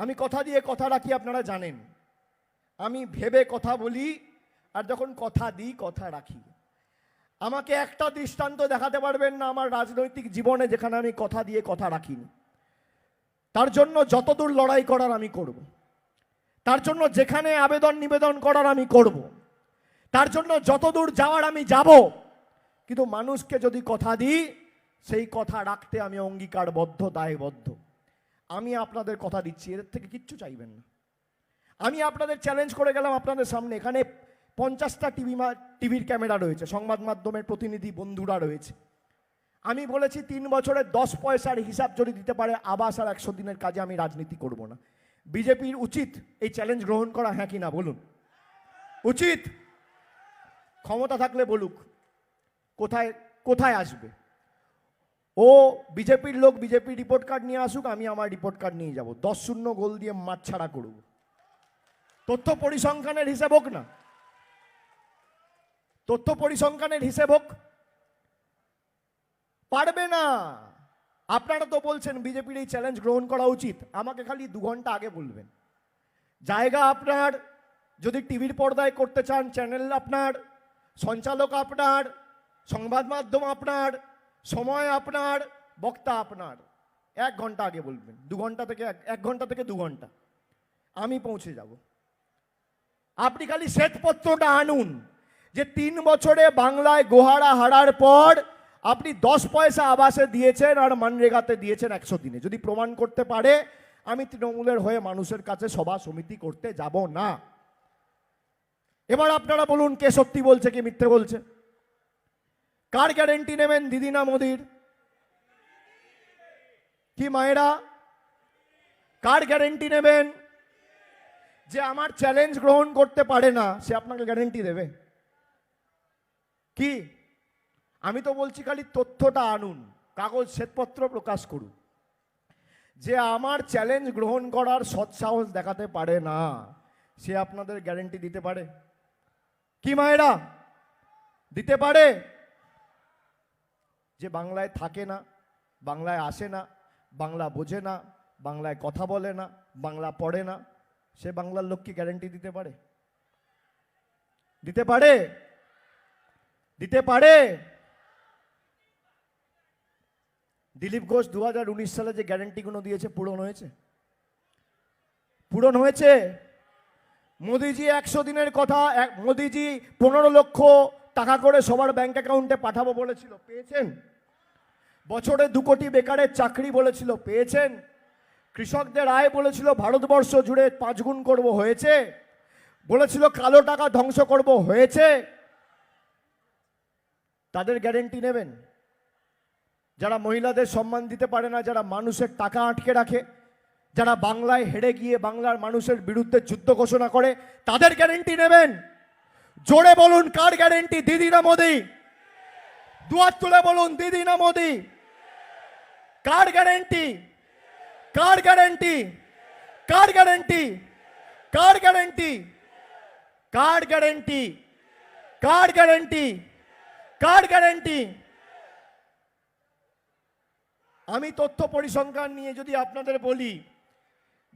আমি কথা দিয়ে কথা রাখি, আপনারা জানেন। আমি ভেবে কথা বলি, আর যখন কথা দিই, কথা রাখি। আমাকে একটা দৃষ্টান্ত দেখাতে পারবেন না আমার রাজনৈতিক জীবনে যেখানে আমি কথা দিয়ে কথা রাখিনি। তার জন্য যতদূর লড়াই করার আমি করব। তার জন্য যেখানে আবেদন নিবেদন করার আমি করব। তার জন্য যতদূর যাওয়ার আমি যাব। কিন্তু মানুষকে যদি কথা দিই, সেই কথা রাখতে আমি অঙ্গীকারবদ্ধ, দায়বদ্ধ। আমি আপনাদের কথা দিচ্ছি, এদের থেকে কিচ্ছু চাইবেন না। আমি আপনাদের চ্যালেঞ্জ করে গেলাম আপনাদের সামনে, এখানে পঞ্চাশটা টিভি টিভির ক্যামেরা রয়েছে, সংবাদ মাধ্যমের প্রতিনিধি বন্ধুরা রয়েছে। আমি বলেছি তিন বছরের দশ পয়সার হিসাব যদি দিতে পারে, আবাস আর একশো দিনের কাজে আমি রাজনীতি করব না। বিজেপির উচিত এই চ্যালেঞ্জ গ্রহণ করা হ্যাঁ কি না বলুন? উচিত। ক্ষমতা থাকলে বলুক, কোথায় কোথায় আসবে? ও বিজেপির লোক, বিজেপি রিপোর্ট কার্ড নিয়ে আসুক, আমি আমার রিপোর্ট কার্ড নিয়ে যাব। দশ শূন্য গোল দিয়ে মাঠ ছাড়া করব। তথ্য পরিসংখ্যানের হিসেব হোক না। তথ্য পরিসংখ্যানের হিসেব হোক। পারবে না। আপনারা তো বলছেন বিজেপির এই চ্যালেঞ্জ গ্রহণ করা উচিত। আমাকে খালি দু ঘণ্টা আগে বলবেন। জায়গা আপনার, যদি টিভির পর্দায় করতে চান চ্যানেল আপনার, সঞ্চালক আপনার, সংবাদ মাধ্যম আপনার সময় আপনার, বক্তা আপনার। এক ঘণ্টা আগে বলবেন। দু ঘণ্টা থেকে এক- ঘণ্টা থেকে দু ঘণ্টা। আমি পৌঁছে যাব। আপনি খালি শ্বেতপত্রটা আনুন যে তিন বছরে বাংলায় গোহারা হারার পর আপনি দশ পয়সা আবাসে দিয়েছেন আর মানরেগাতে দিয়েছেন একশো দিনে। যদি প্রমাণ করতে পারে, আমি তৃণমূলের হয়ে মানুষের কাছে সভা সমিতি করতে যাব না। এবার আপনারা বলুন, কে সত্যি বলছে, কে মিথ্যে বলছে? কার গ্যারেন্টি নেবেন দিদি না মোদির? কি মায়েরা? কার গ্যারেন্টি নেবেন? যে আমার চ্যালেঞ্জ গ্রহণ করতে পারে না, সে আপনাকে গ্যারেন্টি দেবে। কি? আমি তো বলছি খালি তথ্যটা আনুন, কাগজ, শ্বেতপত্র প্রকাশ করুন। যে আমার চ্যালেঞ্জ গ্রহণ করার সৎসাহস দেখাতে পারে না, সে আপনাদের গ্যারেন্টি দিতে পারে। কি মায়েরা? দিতে পারে? যে বাংলায় থাকে না, বাংলায় আসে না, বাংলা বোঝে না, বাংলায় কথা বলে না, বাংলা পড়ে না, সে বাংলার লোককে গ্যারেন্টি দিতে পারে? দিতে পারে? দিতে পারে? দিলীপ ঘোষ দু হাজার উনিশ সালে যে গ্যারেন্টিগুলো দিয়েছে, পূরণ হয়েছে? পূরণ হয়েছে? মোদিজি একশো দিনের কথা মোদিজি পনেরো লক্ষ টাকা করে সবার ব্যাংক অ্যাকাউন্টে পাঠাবো বলেছিল, পেয়েছেন? বছরে দু কোটি বেকারের চাকরি বলেছিল, পেয়েছেন? কৃষকদের আয় বলেছিল, ভারতবর্ষ জুড়ে পাঁচ গুণ করব হয়েছে। বলেছিল, কালো টাকা ধ্বংস করব হয়েছে। তাদের গ্যারেন্টি নেবেন। যারা মহিলাদের সম্মান দিতে পারে না, যারা মানুষের টাকা আটকে রাখে, যারা বাংলায় হেরে গিয়ে বাংলার মানুষের বিরুদ্ধে যুদ্ধ ঘোষণা করে, তাদের গ্যারেন্টি নেবেন। জোরে বলুন, কার গ্যারেন্টি দিদি না মোদি? দুয়ার তুলে বলুন, দিদি না মোদি? কার গ্যারেন্টি কার গ্যারেন্টি কার গ্যারেন্টি কার গ্যারেন্টি কার গ্যারেন্টি কার গ্যারেন্টি কার গ্যারেন্টি আমি তথ্য পরিসংখ্যান নিয়ে যদি আপনাদের বলি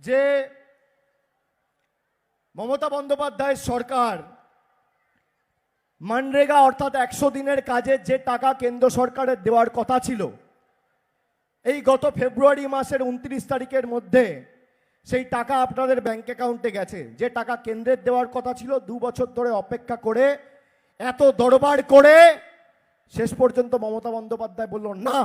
যে মমতা বন্দ্যোপাধ্যায়ের সরকার মানরেগা অর্থাৎ একশো দিনের কাজে যে টাকা কেন্দ্র সরকারের দেওয়ার কথা ছিল, এই গত ফেব্রুয়ারি মাসের উনত্রিশ তারিখের মধ্যে সেই টাকা আপনাদের ব্যাংক অ্যাকাউন্টে গেছে। যে টাকা কেন্দ্রের দেওয়ার কথা ছিল, দু বছর ধরে অপেক্ষা করে, এত দরবার করে, শেষ পর্যন্ত মমতা বন্দ্যোপাধ্যায় বলল, না